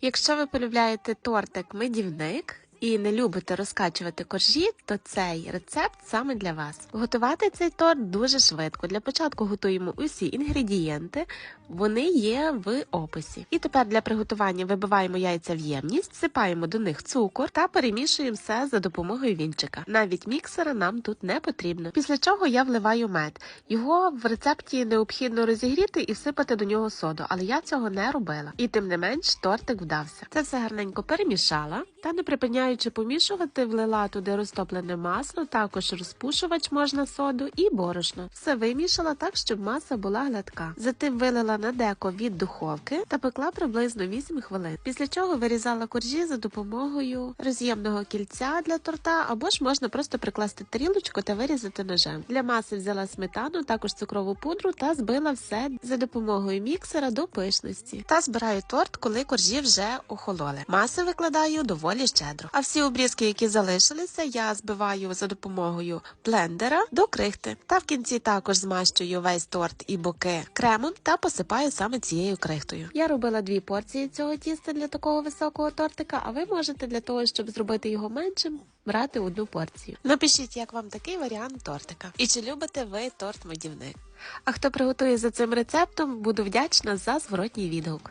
Якщо ви полюбляєте тортик медівник і не любите розкачувати коржі, то цей рецепт саме для вас. Готувати цей торт дуже швидко. Для початку готуємо усі інгредієнти, вони є в описі. І тепер для приготування вибиваємо яйця в ємність, всипаємо до них цукор та перемішуємо все за допомогою вінчика. Навіть міксера нам тут не потрібно. Після чого я вливаю мед. Його в рецепті необхідно розігріти і всипати до нього соду, але я цього не робила. І тим не менш тортик вдався. Це все гарненько перемішала та не припиняючи помішувати, влила туди розтоплене масло, також розпушувач можна соду і борошно. Все вимішала так, щоб маса була гладка. Затим вилила на деко від духовки та пекла приблизно 8 хвилин. Після чого вирізала коржі за допомогою роз'ємного кільця для торта, або ж можна просто прикласти тарілочку та вирізати ножем. Для маси взяла сметану, також цукрову пудру та збила все за допомогою міксера до пишності. Та збираю торт, коли коржі вже охололи. Маси викладаю доволі щедро. А всі обрізки, які залишилися, я збиваю за допомогою блендера до крихти. Та в кінці також змащую весь торт і боки кремом та посипаю саме цією крихтою. Я робила дві порції цього тіста для такого високого тортика, а ви можете для того, щоб зробити його меншим, брати одну порцію. Напишіть, як вам такий варіант тортика. І чи любите ви торт медівник? А хто приготує за цим рецептом, буду вдячна за зворотній відгук.